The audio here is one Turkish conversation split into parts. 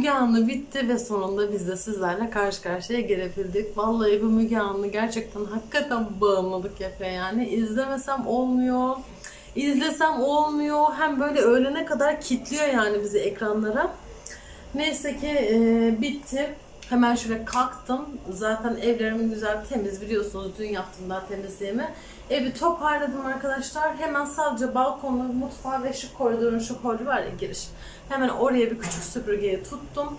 Müge Anlı bitti ve sonunda biz de sizlerle karşı karşıya gelebildik. Vallahi bu Müge Anlı gerçekten hakikaten bağımlılık yapıyor yani. İzlemesem olmuyor, izlesem olmuyor. Hem böyle öğlene kadar kitliyor yani bizi ekranlara. Neyse ki e, bitti. Hemen şöyle kalktım. Zaten evlerim güzel temiz biliyorsunuz dün yaptım daha temizliğimi. Evi toparladım arkadaşlar. Hemen sadece balkonu, mutfağı ve şu koridorun şu holü var ya giriş. Hemen oraya bir küçük süpürgeyi tuttum.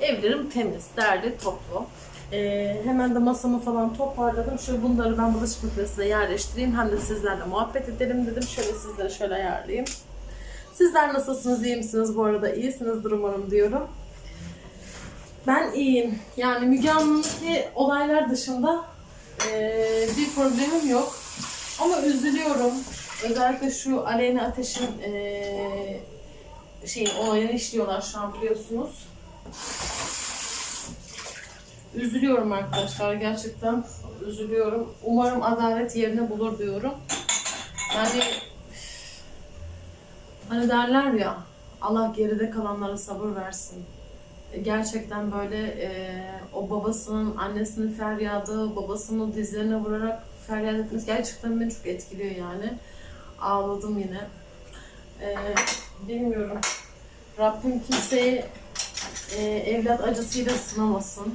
Evlerim temiz, derli, toplu. Ee, hemen de masamı falan toparladım. Şöyle bunları ben bulaşık makinesine yerleştireyim. Hem de sizlerle muhabbet edelim dedim. Şöyle sizlere şöyle ayarlayayım. Sizler nasılsınız, iyi misiniz? Bu arada iyisinizdir umarım diyorum. Ben iyiyim. Yani Müge Anlı'ndaki olaylar dışında eee, bir problemim yok. Ama üzülüyorum. Özellikle şu Aleyna Ateş'in eee şeyin olayını işliyorlar şu an biliyorsunuz. Üzülüyorum arkadaşlar gerçekten üzülüyorum. Umarım adalet yerini bulur diyorum. Yani hani derler ya Allah geride kalanlara sabır versin. Gerçekten böyle e, o babasının, annesinin feryadı, babasının dizlerine vurarak feryat etmesi gerçekten beni çok etkiliyor yani. Ağladım yine. E, bilmiyorum. Rabbim kimseyi e, evlat acısıyla sınamasın.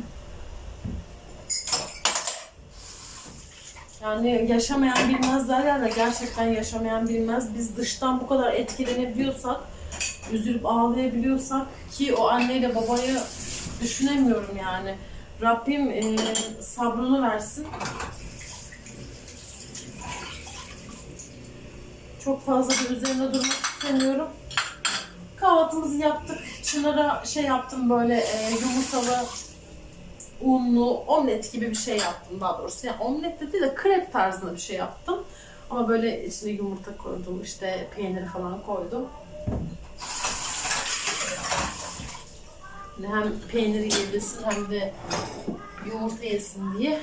Yani yaşamayan bilmez derler de gerçekten yaşamayan bilmez. Biz dıştan bu kadar etkilenebiliyorsak, üzülüp ağlayabiliyorsak ki o anneyle babayı düşünemiyorum yani. Rabbim e, sabrını versin. Çok fazla da üzerine durmak istemiyorum. Kahvaltımızı yaptık. Çınar'a şey yaptım böyle e, yumurtalı unlu omlet gibi bir şey yaptım daha doğrusu. Yani omlet de değil de krep tarzında bir şey yaptım. Ama böyle içine yumurta koydum, işte peynir falan koydum. Hem peyniri yedirsin hem de yumurta yesin diye.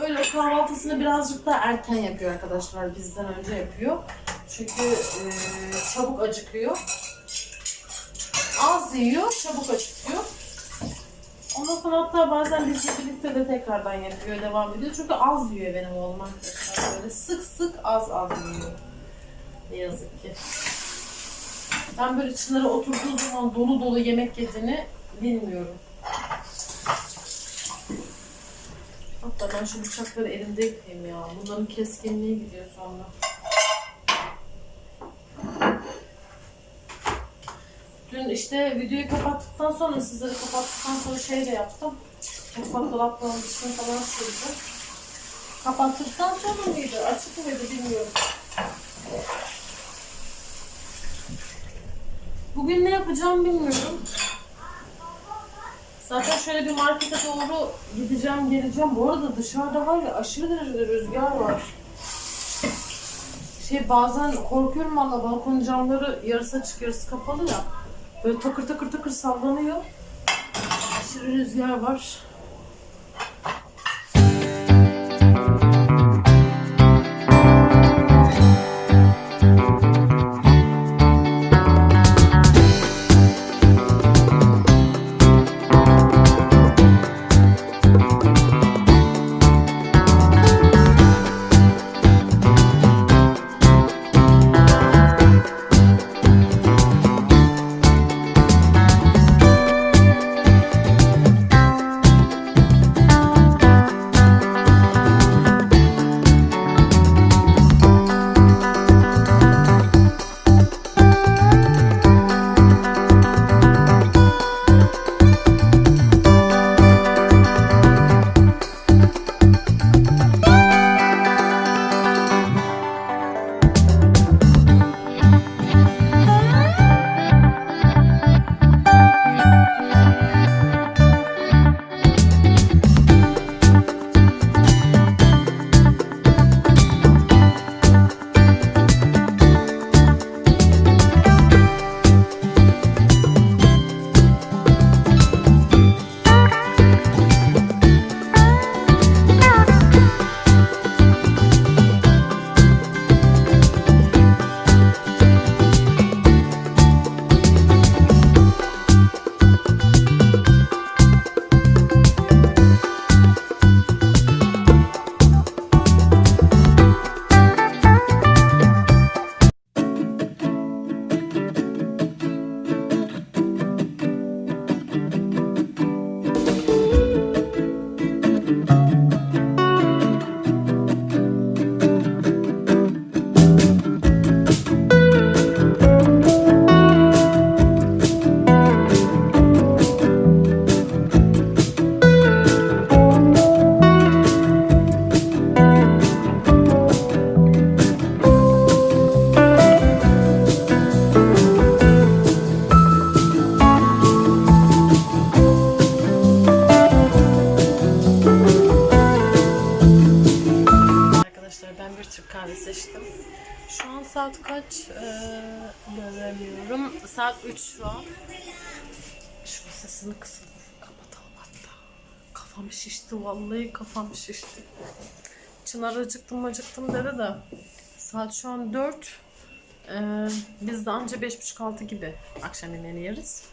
Öyle kahvaltısını birazcık daha erken yapıyor arkadaşlar. Bizden önce yapıyor. Çünkü e, çabuk acıkıyor. Az yiyor, çabuk acıkıyor. Ondan sonra hatta bazen bizle birlikte de tekrardan yapıyor, devam ediyor. Çünkü az yiyor benim oğlum arkadaşlar. Böyle sık sık az az yiyor. Ne yazık ki. Ben böyle Çınar'a oturduğu zaman dolu dolu yemek yediğini bilmiyorum. Hatta ben şu bıçakları elimde yıkayayım ya. Bunların keskinliği gidiyor sonra. Dün işte videoyu kapattıktan sonra, sizleri kapattıktan sonra şey de yaptım. Mutfak dolaplarının dışını falan sildim. Kapattıktan sonra mıydı, açık mıydı bilmiyorum. Bugün ne yapacağım bilmiyorum. Zaten şöyle bir markete doğru gideceğim, geleceğim. Bu arada dışarıda var ya aşırı derecede rüzgar var. Şey bazen korkuyorum valla balkon camları yarısı açık yarısı kapalı ya. Böyle takır takır takır sallanıyor. Aşırı rüzgar var. Saat kaç ee, göremiyorum. Saat 3 şu an. Şu sesini kısın. Kapatalım hatta. Kafam şişti vallahi kafam şişti. Çınar acıktım acıktım dedi de. Saat şu an 4. Ee, biz de anca 5.30-6 gibi akşam yemeğini yeriz.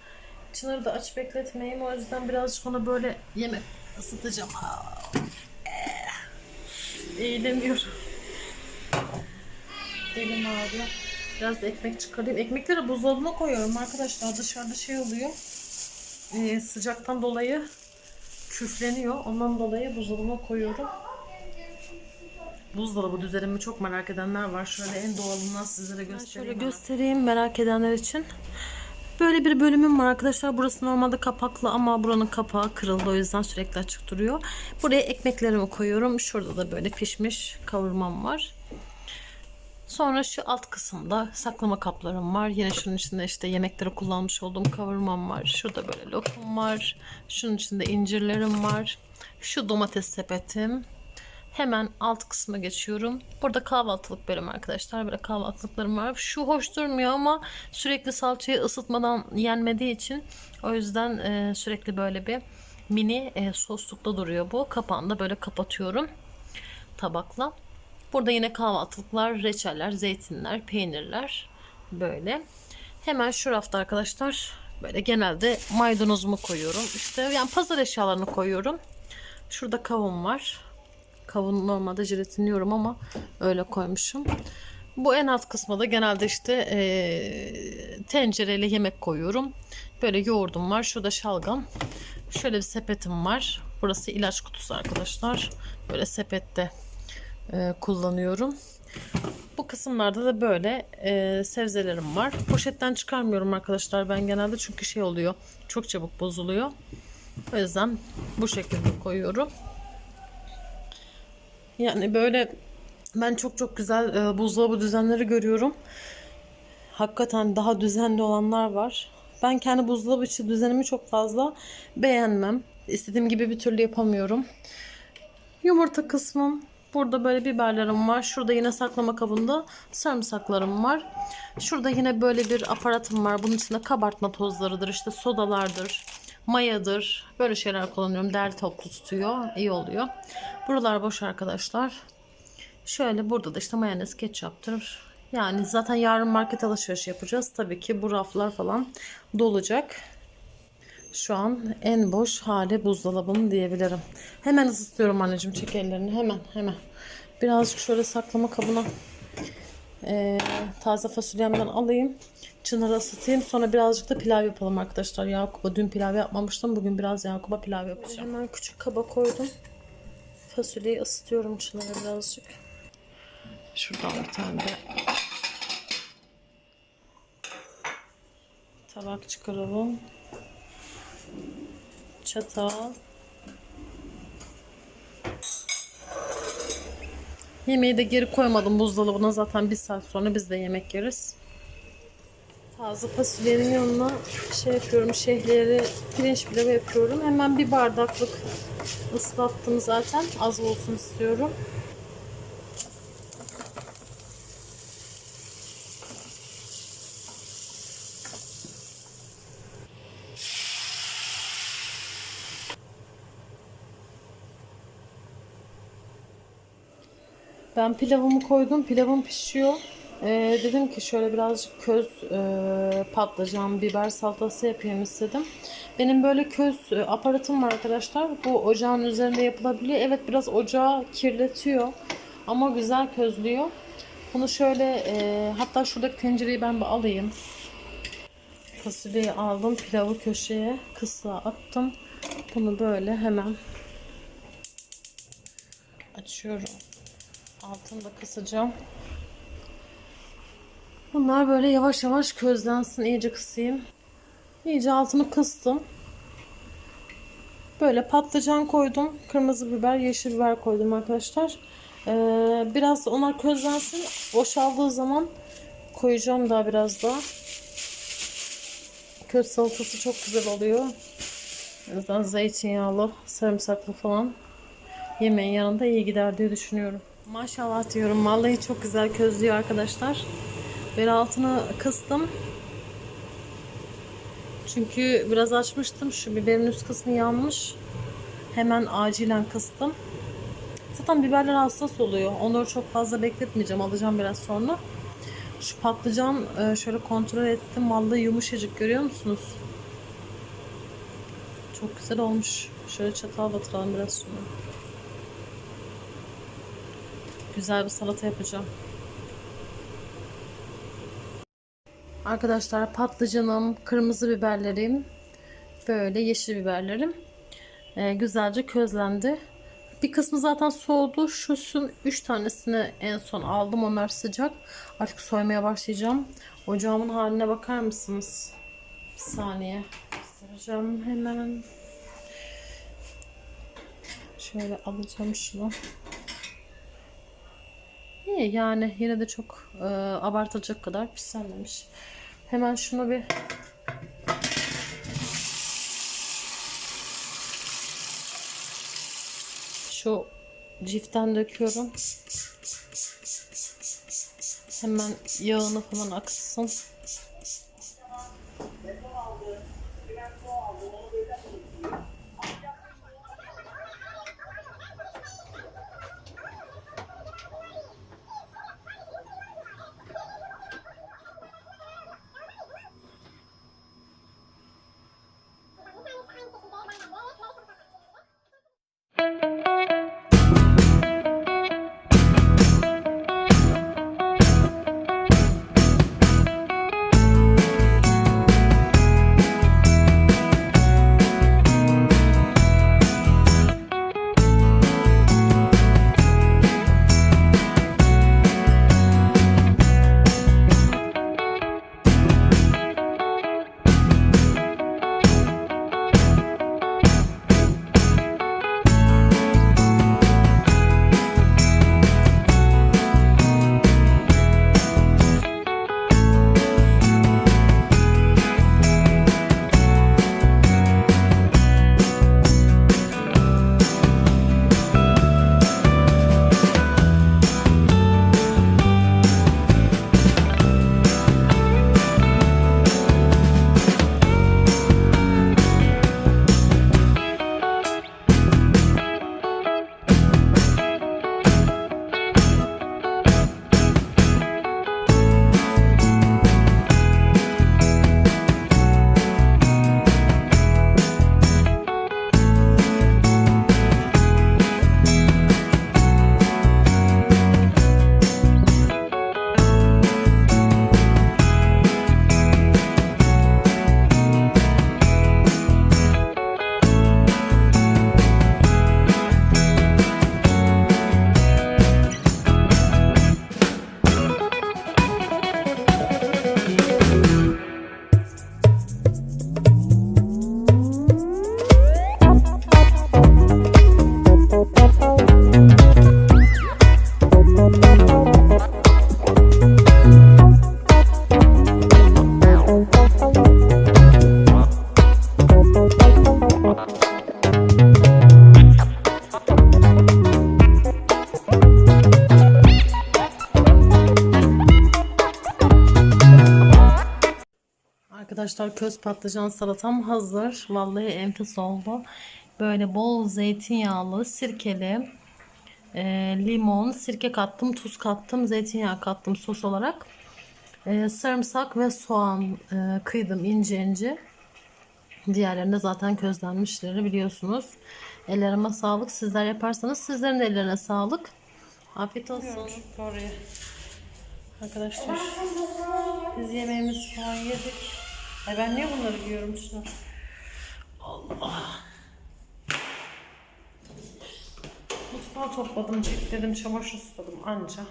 Çınar'ı da aç bekletmeyeyim. O yüzden birazcık ona böyle yemek ısıtacağım. Aa, eh. Eğilemiyorum. Elim ağrıyor. Biraz ekmek çıkarayım. Ekmekleri buzdolabına koyuyorum arkadaşlar. Dışarıda şey oluyor. Ee, sıcaktan dolayı küfleniyor. Ondan dolayı buzdolabına koyuyorum. Buzdolabı düzenimi çok merak edenler var. Şöyle en doğalından sizlere göstereyim. Şöyle göstereyim merak edenler için. Böyle bir bölümüm var arkadaşlar. Burası normalde kapaklı ama buranın kapağı kırıldı. O yüzden sürekli açık duruyor. Buraya ekmeklerimi koyuyorum. Şurada da böyle pişmiş kavurmam var. Sonra şu alt kısımda saklama kaplarım var. Yine şunun içinde işte yemeklere kullanmış olduğum kavurmam var. Şurada böyle lokum var. Şunun içinde incirlerim var. Şu domates sepetim. Hemen alt kısma geçiyorum. Burada kahvaltılık bölüm arkadaşlar. Böyle kahvaltılıklarım var. Şu hoş durmuyor ama sürekli salçayı ısıtmadan yenmediği için o yüzden e, sürekli böyle bir mini e, soslukta duruyor bu. Kapağını da böyle kapatıyorum tabakla. Burada yine kahvaltılıklar, reçeller, zeytinler, peynirler böyle. Hemen şu rafta arkadaşlar böyle genelde maydanozumu koyuyorum. İşte yani pazar eşyalarını koyuyorum. Şurada kavun var. Kavun normalde jelatinliyorum ama öyle koymuşum. Bu en alt kısma da genelde işte eee tencereyle yemek koyuyorum. Böyle yoğurdum var. Şurada şalgam. Şöyle bir sepetim var. Burası ilaç kutusu arkadaşlar. Böyle sepette e, kullanıyorum. Bu kısımlarda da böyle e, sebzelerim var. Poşetten çıkarmıyorum arkadaşlar ben genelde çünkü şey oluyor. Çok çabuk bozuluyor. O yüzden bu şekilde koyuyorum. Yani böyle ben çok çok güzel e, buzdolabı düzenleri görüyorum. Hakikaten daha düzenli olanlar var. Ben kendi buzdolabı içi düzenimi çok fazla beğenmem. İstediğim gibi bir türlü yapamıyorum. Yumurta kısmım. Burada böyle biberlerim var. Şurada yine saklama kabında sarımsaklarım var. Şurada yine böyle bir aparatım var. Bunun içinde kabartma tozlarıdır, işte sodalardır, mayadır. Böyle şeyler kullanıyorum. Derli toplu tutuyor. iyi oluyor. Buralar boş arkadaşlar. Şöyle burada da işte mayonez, ketçaptır. Yani zaten yarın market alışveriş yapacağız. Tabii ki bu raflar falan dolacak. Şu an en boş hali buzdolabım diyebilirim. Hemen ısıtıyorum anneciğim çek ellerini hemen hemen. Birazcık şöyle saklama kabına eee, taze fasulyemden alayım. Çınarı ısıtayım. Sonra birazcık da pilav yapalım arkadaşlar. Yakup'a dün pilav yapmamıştım. Bugün biraz Yakup'a pilav yapacağım. Hemen küçük kaba koydum. Fasulyeyi ısıtıyorum Çınar'a birazcık. Şuradan bir tane de tabak çıkaralım. Çatal. Yemeği de geri koymadım buzdolabına. Zaten bir saat sonra biz de yemek yeriz. Taze fasulyenin yanına şey yapıyorum. Şehriye pirinç pilavı yapıyorum. Hemen bir bardaklık ıslattım zaten. Az olsun istiyorum. Ben pilavımı koydum. Pilavım pişiyor. Ee, dedim ki şöyle birazcık köz e, patlıcan, biber salatası yapayım istedim. Benim böyle köz e, aparatım var arkadaşlar. Bu ocağın üzerinde yapılabiliyor. Evet biraz ocağı kirletiyor. Ama güzel közlüyor. Bunu şöyle e, hatta şuradaki tencereyi ben bir alayım. Fasulyeyi aldım. Pilavı köşeye kısığa attım. Bunu böyle hemen açıyorum. Altını da kısacağım. Bunlar böyle yavaş yavaş közlensin. İyice kısayım. İyice altını kıstım. Böyle patlıcan koydum. Kırmızı biber, yeşil biber koydum arkadaşlar. Ee, biraz onlar közlensin. Boşaldığı zaman koyacağım daha biraz daha. Köz salatası çok güzel oluyor. O yüzden zeytinyağlı, sarımsaklı falan yemeğin yanında iyi gider diye düşünüyorum. Maşallah diyorum. Vallahi çok güzel közlüyor arkadaşlar. Bel altını kıstım. Çünkü biraz açmıştım. Şu biberin üst kısmı yanmış. Hemen acilen kıstım. Zaten biberler hassas oluyor. Onları çok fazla bekletmeyeceğim. Alacağım biraz sonra. Şu patlıcan e, şöyle kontrol ettim. Vallahi yumuşacık görüyor musunuz? Çok güzel olmuş. Şöyle çatal batıralım biraz sonra. Güzel bir salata yapacağım. Arkadaşlar patlıcanım, kırmızı biberlerim, böyle yeşil biberlerim e, güzelce közlendi. Bir kısmı zaten soğudu. Şusun 3 tanesini en son aldım. Onlar sıcak. Artık soymaya başlayacağım. Ocağımın haline bakar mısınız? Bir saniye. Göstereceğim hemen. Şöyle alacağım şunu. İyi yani yine de çok e, abartılacak kadar pişirmemiş. Hemen şunu bir şu ciften döküyorum. Hemen yağını falan akıtsın. Arkadaşlar köz patlıcan salatam hazır. Vallahi enfes oldu. Böyle bol zeytinyağlı, sirkeli, e, limon, sirke kattım, tuz kattım, zeytinyağı kattım sos olarak. E, sarımsak ve soğan e, kıydım ince ince. Diğerlerinde zaten közlenmişleri biliyorsunuz. Ellerime sağlık. Sizler yaparsanız sizlerin ellerine sağlık. Afiyet olsun. Oraya. Arkadaşlar biz yemeğimizi falan yedik. Ay ben niye bunları giyiyorum Çınar? Allah. Mutfağı topladım, çekledim, çamaşır suladım anca.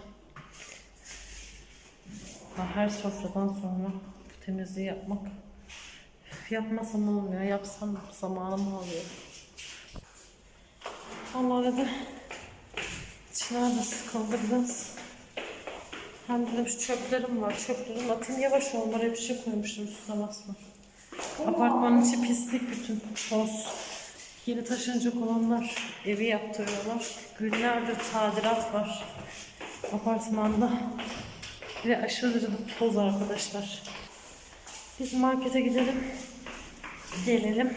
Her sofradan sonra temizliği yapmak. Yapmasam olmuyor, yapsam zamanımı alıyor. Allah dedi. Çınar da sıkıldı biraz. Hem dedim şu çöplerim var. Çöplerim atayım yavaş onlara bir şey koymuştum üstüne basma. Apartmanın içi pislik bütün toz. Yeni taşınacak olanlar evi yaptırıyorlar. Günlerdir tadilat var apartmanda. Ve aşırı derecede toz arkadaşlar. Biz markete gidelim. Gelelim.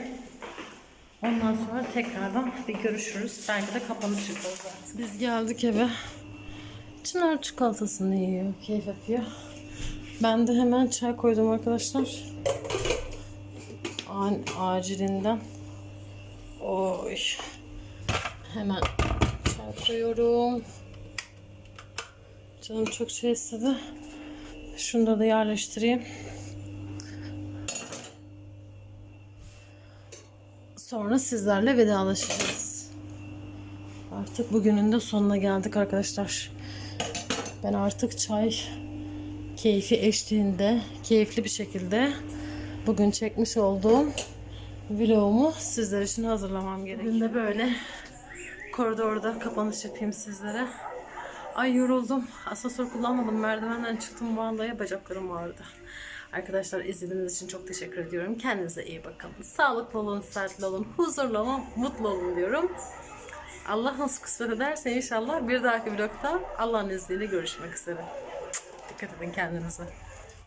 Ondan sonra tekrardan bir görüşürüz. Belki de kapanış yaparız zaten. Biz geldik eve. Çınar çikolatasını yiyor. Keyif yapıyor. Ben de hemen çay koydum arkadaşlar. An acilinden. Oy. Hemen çay koyuyorum. Canım çok şey istedi. Şunu da yerleştireyim. Sonra sizlerle vedalaşacağız. Artık bugünün de sonuna geldik arkadaşlar. Ben artık çay keyfi eşliğinde keyifli bir şekilde bugün çekmiş olduğum vlogumu sizler için hazırlamam gerekiyor. Bugün de böyle koridorda kapanış yapayım sizlere. Ay yoruldum. Asansör kullanmadım. Merdivenden çıktım. Vallahi bacaklarım vardı. Arkadaşlar izlediğiniz için çok teşekkür ediyorum. Kendinize iyi bakın. Sağlıklı olun, sertli olun, huzurlu olun, mutlu olun diyorum. Allah nasıl kısmet ederse inşallah bir dahaki vlogda Allah'ın izniyle görüşmek üzere. Dikkat edin kendinize.